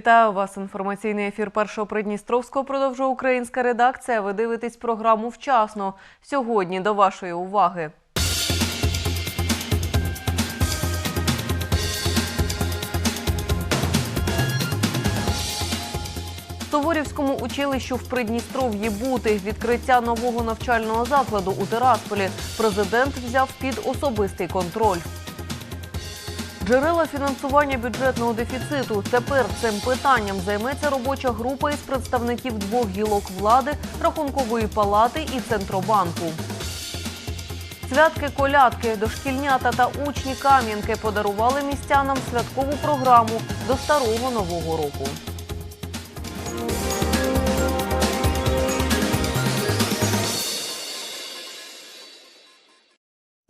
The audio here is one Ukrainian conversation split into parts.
Вітаю вас. Інформаційний ефір першого Придністровського продовжує українська редакція. Ви дивитесь програму вчасно. Сьогодні до вашої уваги. Суворівському училищу в Придністров'ї бути відкриття нового навчального закладу у Тирасполі. Президент взяв під особистий контроль. Джерела фінансування бюджетного дефіциту. Тепер цим питанням займеться робоча група із представників двох гілок влади, рахункової палати і центробанку. Святки колядки, дошкільнята та учні Кам'янки подарували містянам святкову програму до старого нового року.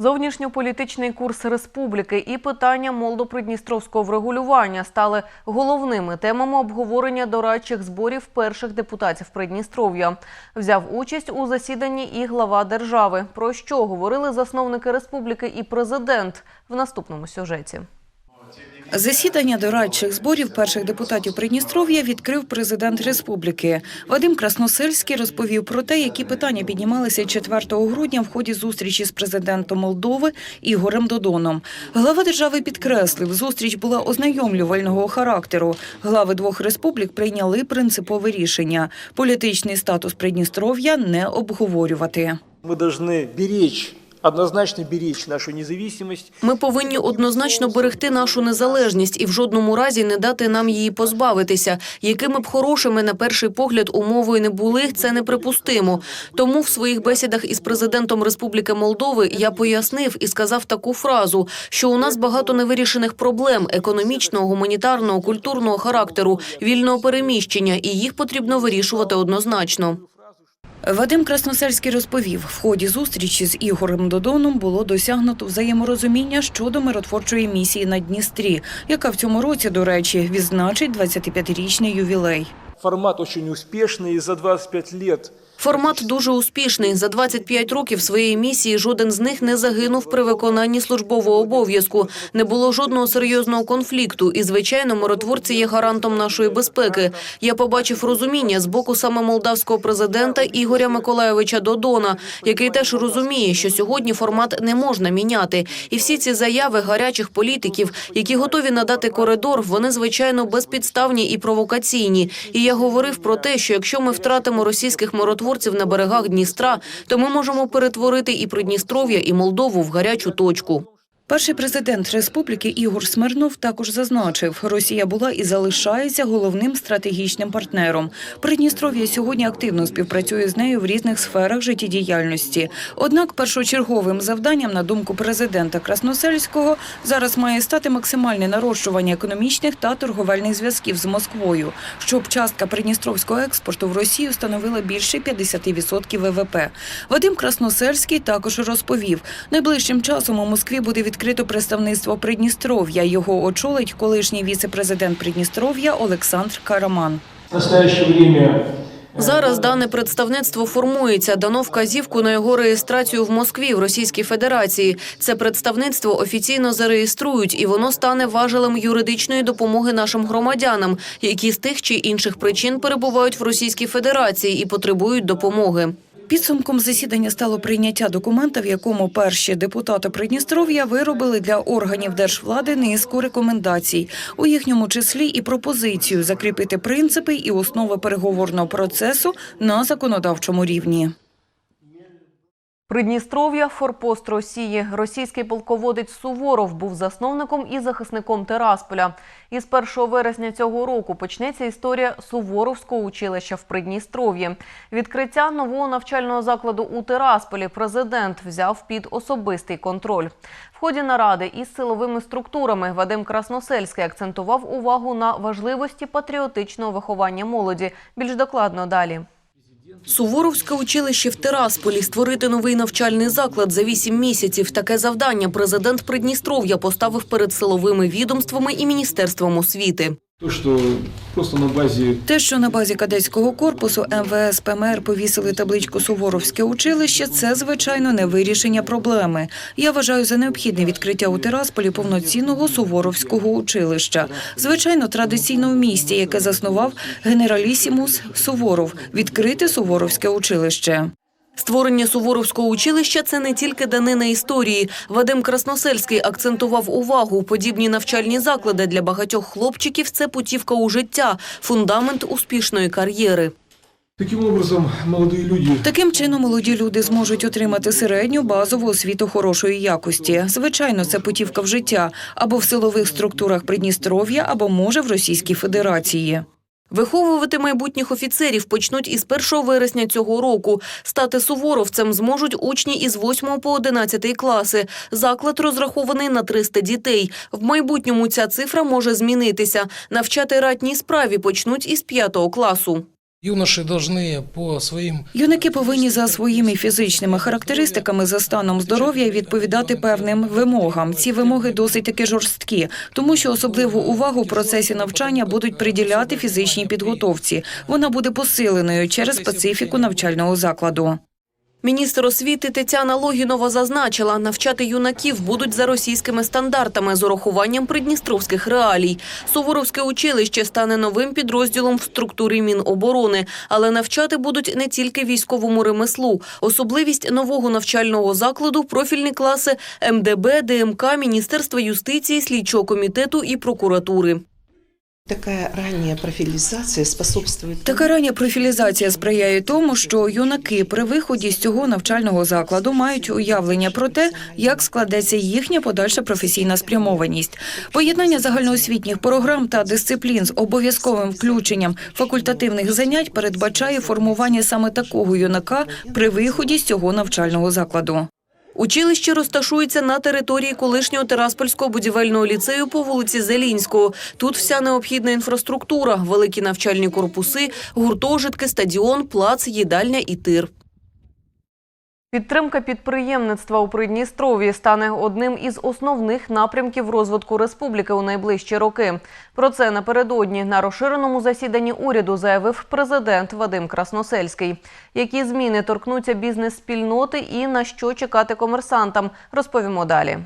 Зовнішньополітичний курс республіки і питання молдопридністровського врегулювання стали головними темами обговорення дорадчих зборів перших депутатів Придністров'я. Взяв участь у засіданні і глава держави. Про що говорили засновники республіки і президент в наступному сюжеті. Засідання дорадчих зборів перших депутатів Придністров'я відкрив президент республіки. Вадим Красносельський розповів про те, які питання піднімалися 4 грудня в ході зустрічі з президентом Молдови Ігорем Додоном. Глава держави підкреслив, зустріч була ознайомлювального характеру. Глави двох республік прийняли принципове рішення – політичний статус Придністров'я не обговорювати. Мы должны беречь, однозначно беречь нашу независимость. Ми повинні однозначно берегти нашу незалежність і в жодному разі не дати нам її позбавитися. Якими б хорошими на перший погляд умовою не були, це неприпустимо. Тому в своїх бесідах із президентом Республіки Молдови я пояснив і сказав таку фразу, що у нас багато невирішених проблем економічного, гуманітарного, культурного характеру, вільного переміщення, і їх потрібно вирішувати однозначно. Вадим Красносельський розповів, в ході зустрічі з Ігорем Додоном було досягнуто взаєморозуміння щодо миротворчої місії на Дністрі, яка в цьому році, до речі, відзначить 25-річний ювілей. Формат дуже успішний за 25 лет Формат дуже успішний. За 25 років своєї місії жоден з них не загинув при виконанні службового обов'язку. Не було жодного серйозного конфлікту. І, звичайно, миротворці є гарантом нашої безпеки. Я побачив розуміння з боку саме молдавського президента Ігоря Миколайовича Додона, який теж розуміє, що сьогодні формат не можна міняти. І всі ці заяви гарячих політиків, які готові надати коридор, вони звичайно безпідставні і провокаційні. І я говорив про те, що якщо ми втратимо російських миротворців на берегах Дністра, то ми можемо перетворити і Придністров'я, і Молдову в гарячу точку. Перший президент республіки Ігор Смирнов також зазначив, Росія була і залишається головним стратегічним партнером. Придністров'я сьогодні активно співпрацює з нею в різних сферах життєдіяльності. Однак першочерговим завданням, на думку президента Красносельського, зараз має стати максимальне нарощування економічних та торговельних зв'язків з Москвою, щоб частка придністровського експорту в Росію становила більше 50% ВВП. Вадим Красносельський також розповів, найближчим часом у Москві буде відкрито представництво Придністров'я. Його очолить колишній віце-президент Придністров'я Олександр Караман. Время Зараз дане представництво формується. Дано вказівку на його реєстрацію в Москві в Російській Федерації. Це представництво офіційно зареєструють, і воно стане важелем юридичної допомоги нашим громадянам, які з тих чи інших причин перебувають в Російській Федерації і потребують допомоги. Підсумком засідання стало прийняття документа, в якому перші депутати Придністров'я виробили для органів держвлади низку рекомендацій, у їхньому числі і пропозицію закріпити принципи і основи переговорного процесу на законодавчому рівні. Придністров'я форпост Росії. Російський полководець Суворов був засновником і захисником Терасполя. Із 1 вересня цього року почнеться історія Суворовського училища в Придністров'ї. Відкриття нового навчального закладу у Терасполі президент взяв під особистий контроль. В ході наради із силовими структурами Вадим Красносельський акцентував увагу на важливості патріотичного виховання молоді. Більш докладно далі. Суворовське училище в Тирасполі створити новий навчальний заклад за вісім місяців. Таке завдання президент Придністров'я поставив перед силовими відомствами і міністерством освіти. То, просто на базе Те, що на базі кадетського корпусу МВС ПМР повісили табличку Суворовське училище, це звичайно не вирішення проблеми. Я вважаю за необхідне відкриття у Тирасполі повноцінного Суворовського училища. Звичайно, традиційно в місті, яке заснував генералісімус Суворов, відкрити Суворовське училище. Створення Суворовського училища – це не тільки данина історії. Вадим Красносельський акцентував увагу. Подібні навчальні заклади для багатьох хлопчиків – це путівка у життя, фундамент успішної кар'єри. таким образом молодые люди Таким чином, молоді люди зможуть отримати середню базову освіту хорошої якості. Звичайно, це путівка в життя або в силових структурах Придністров'я, або може в Російській Федерації. Виховувати майбутніх офіцерів почнуть із 1 вересня цього року. Стати суворовцем зможуть учні із 8 по 11 класи. Заклад розрахований на 300 дітей. В майбутньому ця цифра може змінитися. Навчати ратній справі почнуть із 5 класу. Юноши должны по своїм Юнаки повинні за своїми фізичними характеристиками за станом здоров'я відповідати певним вимогам. Ці вимоги досить таки жорсткі, тому що особливу увагу в процесі навчання будуть приділяти фізичній підготовці. Вона буде посиленою через специфіку навчального закладу. Міністр освіти Тетяна Логінова зазначила, навчати юнаків будуть за російськими стандартами з урахуванням придністровських реалій. Суворовське училище стане новим підрозділом в структурі Міноборони, але навчати будуть не тільки військовому ремеслу. Особливість нового навчального закладу – профільні класи МДБ, ДМК, Міністерства юстиції, слідчого комітету і прокуратури. Такая ранняя профилизация способствует Така рання профілізація сприяє тому, що юнаки при виході з цього навчального закладу мають уявлення про те, як складеться їхня подальша професійна спрямованість. Поєднання загальноосвітніх програм та дисциплін з обов'язковим включенням факультативних занять передбачає формування саме такого юнака при виході з цього навчального закладу. Училище розташується на території колишнього Тераспольського будівельного ліцею по вулиці Зелінського. Тут вся необхідна інфраструктура, великі навчальні корпуси, гуртожитки, стадіон, плац, їдальня і тир. Підтримка підприємництва у Придністров'ї стане одним із основних напрямків розвитку республіки у найближчі роки. Про це напередодні на розширеному засіданні уряду заявив президент Вадим Красносельський. Які зміни торкнуться бізнес-спільноти і на що чекати комерсантам, розповімо далі.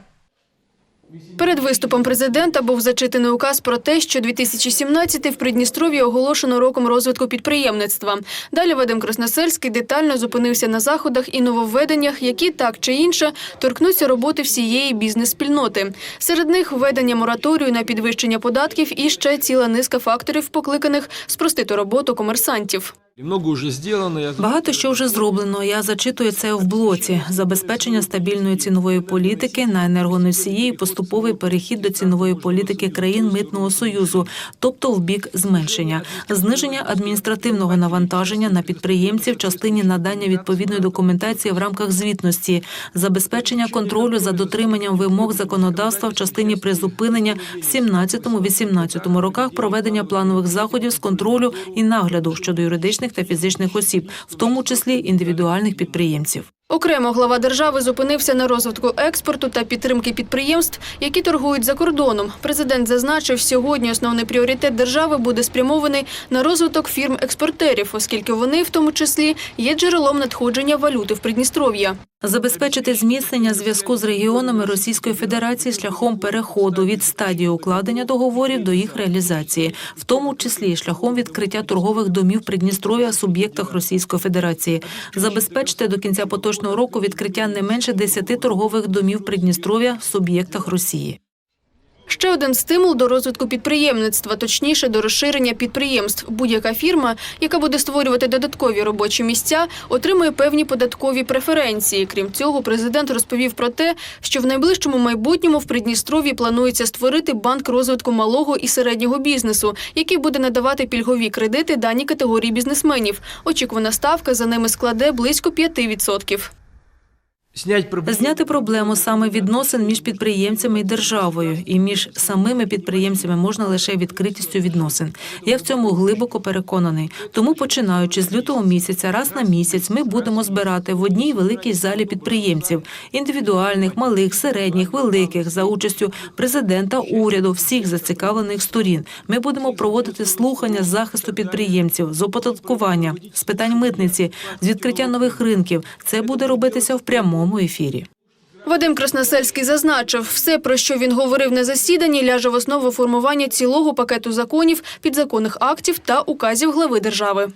Перед виступом президента був зачитаний указ про те, що 2017 в Придністров'ї оголошено роком розвитку підприємництва. Далі Вадим Красносельський детально зупинився на заходах і нововведеннях, які так чи інше торкнуться роботи всієї бізнес-спільноти. Серед них введення мораторію на підвищення податків і ще ціла низка факторів, покликаних спростити роботу комерсантів. Много уже сделано. Багато що вже зроблено. Я зачитую це в блоці: забезпечення стабільної цінової політики на енергоносії, і поступовий перехід до цінової політики країн митного союзу, тобто в бік зменшення, зниження адміністративного навантаження на підприємців в частині надання відповідної документації в рамках звітності, забезпечення контролю за дотриманням вимог законодавства в частині призупинення в 17-18 роках проведення планових заходів з контролю і нагляду щодо юридичних та фізичних осіб, в тому числі індивідуальних підприємців. Окремо глава держави зупинився на розвитку експорту та підтримки підприємств, які торгують за кордоном. Президент зазначив, сьогодні основний пріоритет держави буде спрямований на розвиток фірм-експортерів, оскільки вони, в тому числі, є джерелом надходження валюти в Придністров'я. Забезпечити зміцнення зв'язку з регіонами Російської Федерації шляхом переходу від стадії укладення договорів до їх реалізації, в тому числі шляхом відкриття торгових домів Придністров'я в суб'єктах Російської Федерації, забезпечити до кінця поточного року відкриття не менше 10 торгових домів Придністров'я в суб'єктах Росії. Ще один стимул до розвитку підприємництва, точніше до розширення підприємств. Будь-яка фірма, яка буде створювати додаткові робочі місця, отримує певні податкові преференції. Крім цього, президент розповів про те, що в найближчому майбутньому в Придністров'ї планується створити банк розвитку малого і середнього бізнесу, який буде надавати пільгові кредити даній категорії бізнесменів. Очікувана ставка за ними складе близько 5%. Зняти проблему саме відносин між підприємцями і державою, і між самими підприємцями можна лише відкритістю відносин. Я в цьому глибоко переконаний. Тому, починаючи з лютого місяця, раз на місяць, ми будемо збирати в одній великій залі підприємців індивідуальних, малих, середніх, великих за участю президента, уряду, всіх зацікавлених сторін. Ми будемо проводити слухання з захисту підприємців, з оподаткування, з питань митниці, з відкриття нових ринків. Це буде робитися в прямому ефірі. Вадим Красносельський зазначив, все, про що він говорив на засіданні, ляже в основу формування цілого пакету законів, підзаконних актів та указів глави держави.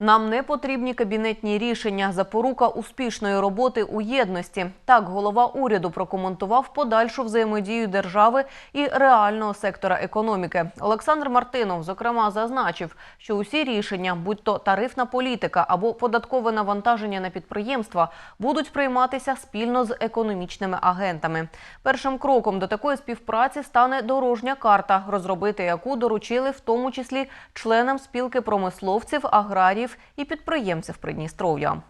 Нам не потрібні кабінетні рішення. Запорука успішної роботи у єдності. Так голова уряду прокоментував подальшу взаємодію держави і реального сектора економіки. Олександр Мартинов, зокрема, зазначив, що усі рішення, будь то тарифна політика або податкове навантаження на підприємства, будуть прийматися спільно з економічними агентами. Першим кроком до такої співпраці стане дорожня карта, розробити яку доручили в тому числі членам спілки промисловців, аграріїв і підприємців Придністров'я.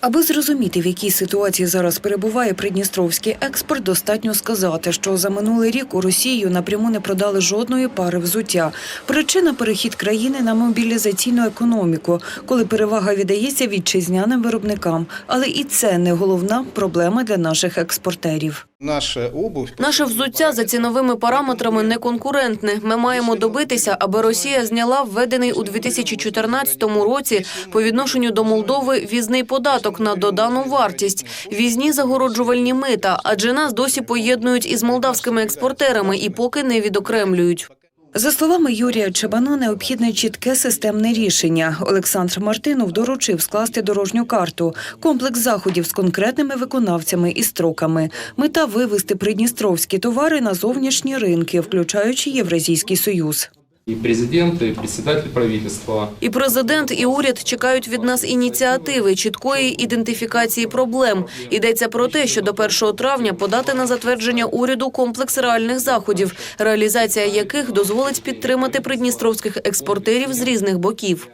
Аби зрозуміти, в якій ситуації зараз перебуває придністровський експорт, достатньо сказати, що за минулий рік у Росію напряму не продали жодної пари взуття. Причина перехід країни на мобілізаційну економіку, коли перевага віддається вітчизняним виробникам. Але і це не головна проблема для наших експортерів. Наша обувь Наше взуття за ціновими параметрами не конкурентне. Ми маємо добитися, аби Росія зняла введений у 2014 році по відношенню до Молдови візний податок на додану вартість, візні загороджувальні мита, адже нас досі поєднують із молдавськими експортерами і поки не відокремлюють. За словами Юрія Чебана, необхідне чітке системне рішення. Олександр Мартинов доручив скласти дорожню карту, комплекс заходів з конкретними виконавцями і строками. Мета вивести придністровські товари на зовнішні ринки, включаючи Євразійський союз. И президент, и председатель правительства І президент, і уряд чекають від нас ініціативи, чіткої ідентифікації проблем. Йдеться про те, що до 1 травня подати на затвердження уряду комплекс реальних заходів, реалізація яких дозволить підтримати придністровських експортерів з різних боків.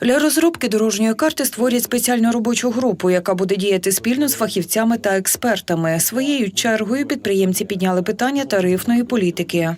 Для розробки дорожньої карти створять спеціальну робочу групу, яка буде діяти спільно з фахівцями та експертами. Своєю чергою підприємці підняли питання тарифної політики.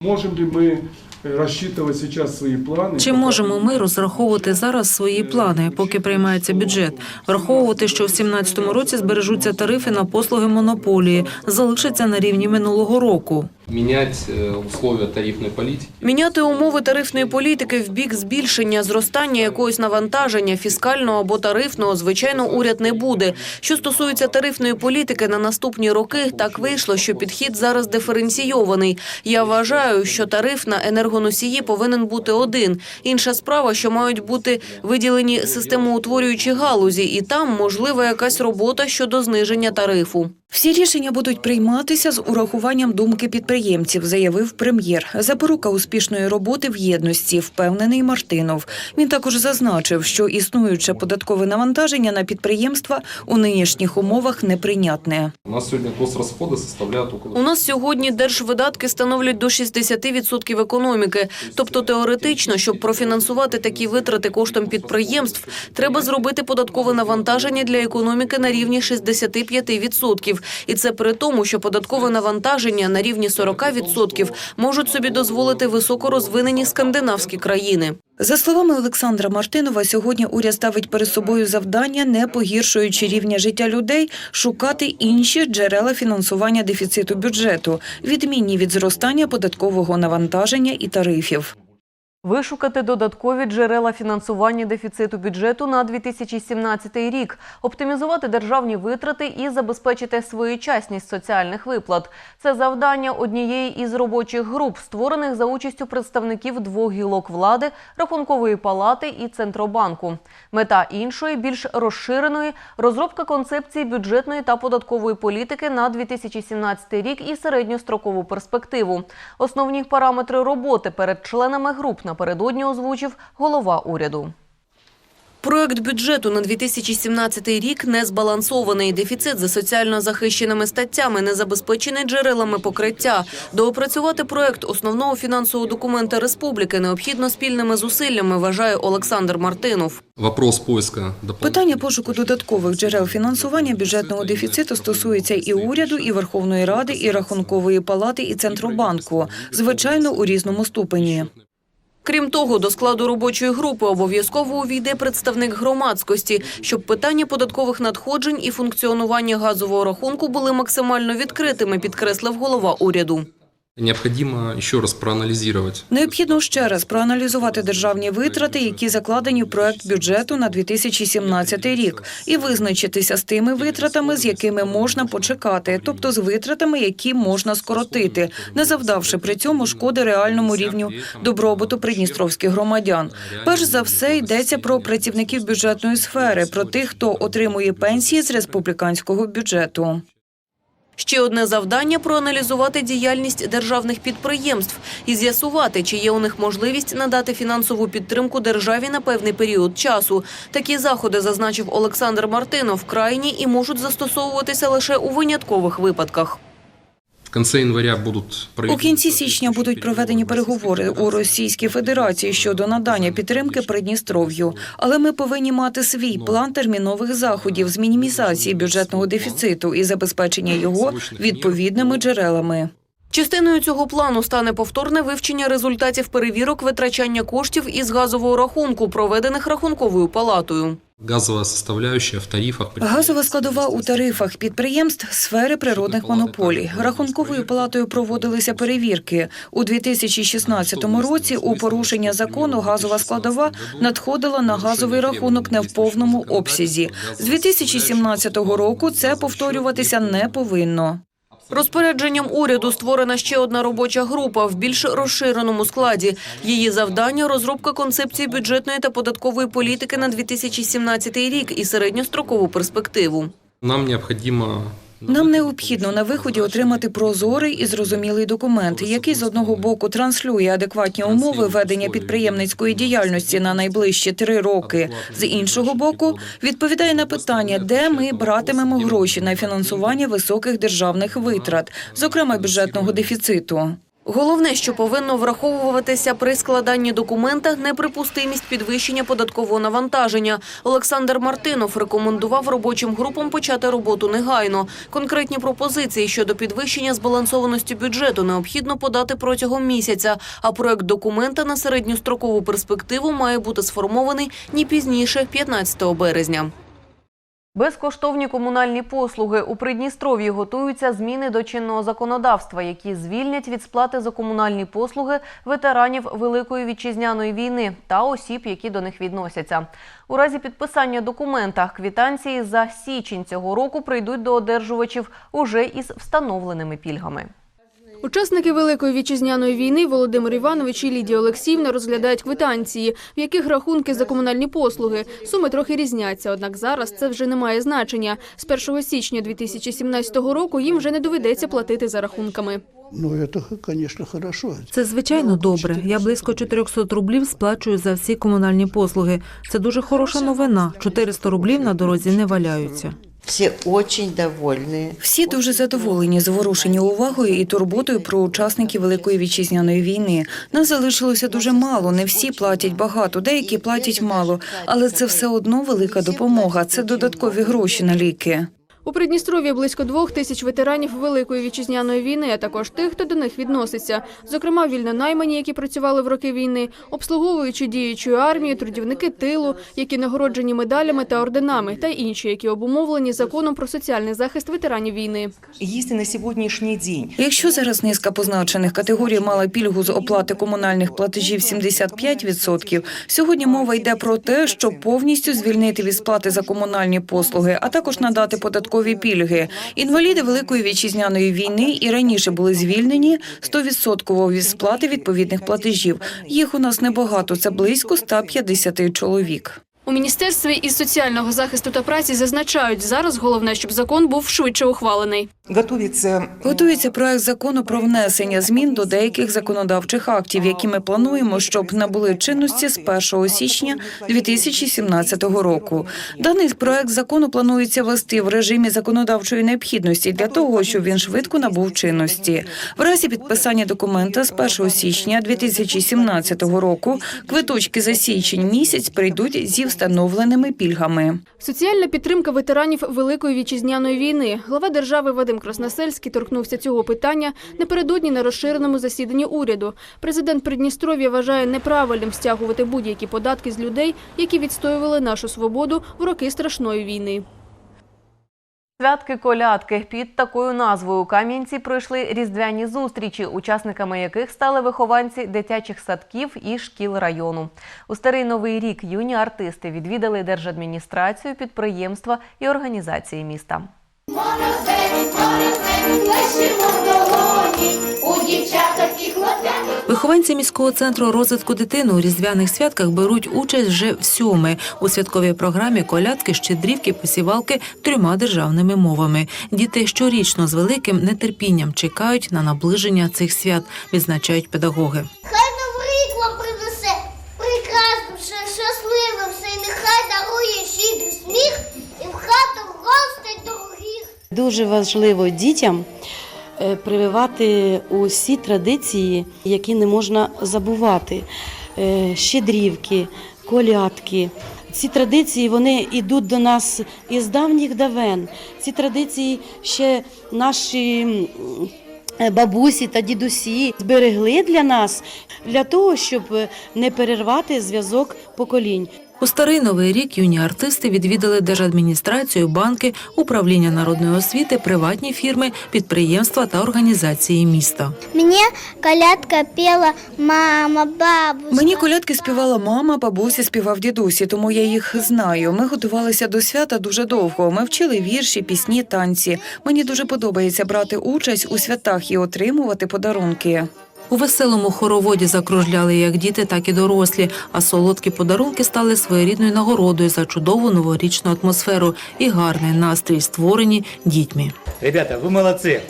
Можем ли мы э, рассчитывать сейчас свои планы? Чи можемо ми розраховувати зараз свої плани, поки приймається бюджет, враховувати, що в 2017 році збережуться тарифи на послуги монополії, залишаться на рівні минулого року. менять э, условия тарифной политики. Міняти умови тарифної політики в бік збільшення зростання якогось навантаження фіскального або тарифного, звичайно, уряд не буде. Що стосується тарифної політики на наступні роки, так вийшло, що підхід зараз диференційований. Я вважаю, що тариф на енергоносії повинен бути один. Інша справа, що мають бути виділені системоутворюючі галузі, і там можлива якась робота щодо зниження тарифу. Всі рішення будуть прийматися з урахуванням думки підприємців, заявив прем'єр. Запорука успішної роботи в єдності, впевнений Мартинов. Він також зазначив, що існуюче податкове навантаження на підприємства у нинішніх умовах неприйнятне. У нас сегодня госрасходы составляют около У нас сьогодні держвидатки становлять до 60% економіки. Тобто теоретично, щоб профінансувати такі витрати коштом підприємств, треба зробити податкове навантаження для економіки на рівні 65%. І це при тому, що податкове навантаження на рівні 40% можуть собі дозволити високорозвинені скандинавські країни. За словами Олександра Мартинова, сьогодні уряд ставить перед собою завдання, не погіршуючи рівня життя людей, шукати інші джерела фінансування дефіциту бюджету, відмінні від зростання податкового навантаження і тарифів. Вишукати додаткові джерела фінансування дефіциту бюджету на 2017 рік, оптимізувати державні витрати і забезпечити своєчасність соціальних виплат. Це завдання однієї із робочих груп, створених за участю представників двох гілок влади, Рахункової палати і Центробанку. Мета іншої, більш розширеної розробка концепції бюджетної та податкової політики на 2017 рік і середньострокову перспективу. Основні параметри роботи перед членами груп напередодні озвучив голова уряду. Проект бюджету на 2017 рік не збалансований. Дефіцит за соціально захищеними статтями, не забезпечений джерелами покриття. Доопрацювати проект основного фінансового документа республіки необхідно спільними зусиллями, вважає Олександр Мартинов. Вопрос поиска Питання пошуку додаткових джерел фінансування бюджетного дефіциту стосується і уряду, і Верховної Ради, і Рахункової палати, і Центробанку. Звичайно, у різному ступені. Крім того, до складу робочої групи обов'язково увійде представник громадськості, щоб питання податкових надходжень і функціонування газового рахунку були максимально відкритими, підкреслив голова уряду. Необходимо еще раз проанализировать Необхідно ще раз проаналізувати державні витрати, які закладені в проект бюджету на 2017 рік, і визначитися з тими витратами, з якими можна почекати, тобто з витратами, які можна скоротити, не завдавши при цьому шкоди реальному рівню добробуту придністровських громадян. Перш за все йдеться про працівників бюджетної сфери, про тих, хто отримує пенсії з республіканського бюджету. Ще одне завдання – проаналізувати діяльність державних підприємств і з'ясувати, чи є у них можливість надати фінансову підтримку державі на певний період часу. Такі заходи, зазначив Олександр Мартинов, крайні і можуть застосовуватися лише у виняткових випадках. Конце января будут У кінці січня будуть проведені переговори у Російській Федерації щодо надання підтримки Придністров'ю. Але ми повинні мати свій план термінових заходів з мінімізації бюджетного дефіциту і забезпечення його відповідними джерелами. Частиною цього плану стане повторне вивчення результатів перевірок витрачання коштів із газового рахунку, проведених рахунковою палатою. Газовая составляющая в тарифах. Газова складова у тарифах підприємств сфери природних монополій. Рахунковою палатою проводилися перевірки. У 2016 році у порушення закону газова складова надходила на газовий рахунок не в повному обсязі. З 2017 року це повторюватися не повинно. Розпорядженням уряду створена ще одна робоча група в більш розширеному складі. Її завдання – розробка концепції бюджетної та податкової політики на 2017 рік і середньострокову перспективу. Нам необходимо Нам необхідно на виході отримати прозорий і зрозумілий документ, який з одного боку транслює адекватні умови ведення підприємницької діяльності на найближчі три роки. З іншого боку, відповідає на питання, де ми братимемо гроші на фінансування високих державних витрат, зокрема бюджетного дефіциту. Головне, що повинно враховуватися при складанні документа – неприпустимість підвищення податкового навантаження. Олександр Мартинов рекомендував робочим групам почати роботу негайно. Конкретні пропозиції щодо підвищення збалансованості бюджету необхідно подати протягом місяця, а проект документа на середньострокову перспективу має бути сформований ні пізніше 15 березня. Безкоштовні комунальні послуги у Придністров'ї готуються зміни до чинного законодавства, які звільнять від сплати за комунальні послуги ветеранів Великої вітчизняної війни та осіб, які до них відносяться. У разі підписання документа квітанції за січень цього року прийдуть до одержувачів уже із встановленими пільгами. Учасники Великої вітчизняної війни Володимир Іванович і Лідія Олексіївна розглядають квитанції, в яких рахунки за комунальні послуги. Суми трохи різняться, однак зараз це вже не має значення. З 1 січня 2017 року їм вже не доведеться платити за рахунками. Ну, это, конечно, хорошо. Це звичайно добре. Я близько 400 рублів сплачую за всі комунальні послуги. Це дуже хороша новина. 400 рублів на дорозі не валяються. Все очень довольні. Всі дуже задоволені, зворушені увагою і турботою про учасників Великої вітчизняної війни. Нас залишилося дуже мало. Не всі платять багато, деякі платять мало, але це все одно велика допомога. Це додаткові гроші на ліки. У Придністров'ї близько двох тисяч ветеранів Великої вітчизняної війни, а також тих, хто до них відноситься. Зокрема, вільно наймані, які працювали в роки війни, обслуговуючи діючу армію, трудівники тилу, які нагороджені медалями та орденами, та інші, які обумовлені законом про соціальний захист ветеранів війни. Если на сегодняшний день Якщо зараз низка позначених категорій мала пільгу з оплати комунальних платежів 75%, сьогодні мова йде про те, щоб повністю звільнити від сплати за комунальні послуги, а також надати податкові пільги. Інваліди Великої вітчизняної війни і раніше були звільнені 100% від сплати відповідних платежів. Їх у нас небагато, це близько 150 чоловік. У міністерстві із соціального захисту та праці зазначають, зараз головне, щоб закон був швидше ухвалений. Готовится Готується проект закону про внесення змін до деяких законодавчих актів, які ми плануємо, щоб набули чинності з 1 січня 2017 року. Даний проект закону планується вести в режимі законодавчої необхідності для того, щоб він швидко набув чинності. В разі підписання документа з 1 січня 2017 року квиточки за січень місяць прийдуть зі встановленими пільгами. Соціальна підтримка ветеранів Великої вітчизняної війни. Глава держави Вадим Красносельський торкнувся цього питання напередодні на розширеному засіданні уряду. Президент Придністров'я вважає неправильним стягувати будь-які податки з людей, які відстоювали нашу свободу в роки страшної війни. Святки-колядки під такою назвою Кам'янці пройшли різдвяні зустрічі, учасниками яких стали вихованці дитячих садків і шкіл району. У старий новий рік юні артисти відвідали держадміністрацію, підприємства і організації міста. Вихованці міського центру розвитку дитини у різдвяних святках беруть участь вже в сьоме у святковій програмі колядки, щедрівки, посівалки трьома державними мовами. Діти щорічно з великим нетерпінням чекають на наближення цих свят, відзначають педагоги. Хай новий рік вам принесе прекрасним, щасливим, все, і нехай дарує щедрий сміх і в хату гостей дорогих. Дуже важливо дітям прививати усі традиції, які не можна забувати. Е, Щедрівки, колядки. Ці традиції вони йдуть до нас із давніх давен. Ці традиції ще наші е, бабусі та дідусі зберегли для нас для того, щоб е, не перервати зв'язок поколінь. У старий новий рік юні артисти відвідали держадміністрацію, банки, управління народної освіти, приватні фірми, підприємства та організації міста. Мені колядка пела мама, бабуся. Мені колядки співала мама, бабуся співав дідусі, тому я їх знаю. Ми готувалися до свята дуже довго. Ми вчили вірші, пісні, танці. Мені дуже подобається брати участь у святах і отримувати подарунки. У веселому хороводі закружляли як діти, так і дорослі, а солодкі подарунки стали своєрідною нагородою за чудову новорічну атмосферу і гарний настрій, створені дітьми. Ребята, ви молодцы.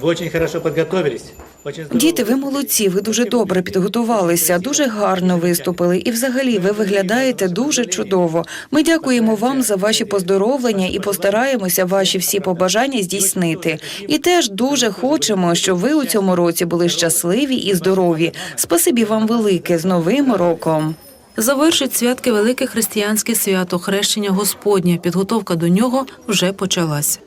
Вы очень хорошо подготовились. Очень. Діти, ви молодці, ви дуже добре підготувалися, дуже гарно виступили, і взагалі ви виглядаєте дуже чудово. Ми дякуємо вам за ваші поздоровлення і постараємося ваші всі побажання здійснити. І теж дуже хочемо, щоб ви у цьому році були щасливі і здорові. Спасибі вам велике з новим роком. Завершить святки велике християнське свято хрещення Господнє. Підготовка до нього вже почалась.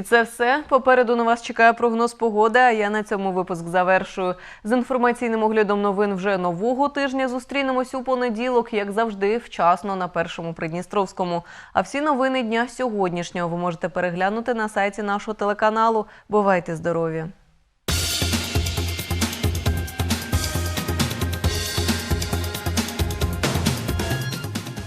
І це все. Попереду на вас чекає прогноз погоди. А я на цьому випуск завершую. З інформаційним оглядом новин вже нового тижня зустрінемось у понеділок, як завжди, вчасно на першому Придністровському. А всі новини дня сьогоднішнього ви можете переглянути на сайті нашого телеканалу. Бувайте здорові!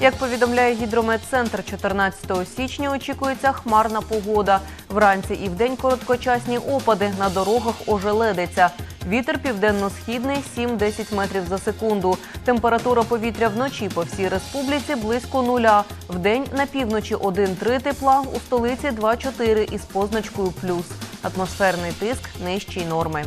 Як повідомляє гідрометцентр, 14 січня очікується хмарна погода. Вранці і вдень короткочасні опади. На дорогах ожеледиться. Вітер південно-східний 7-10 метрів за секунду. Температура повітря вночі по всій республіці близько нуля. Вдень на півночі 1-3 тепла, у столиці 2-4 із позначкою плюс. Атмосферний тиск нижчий норми.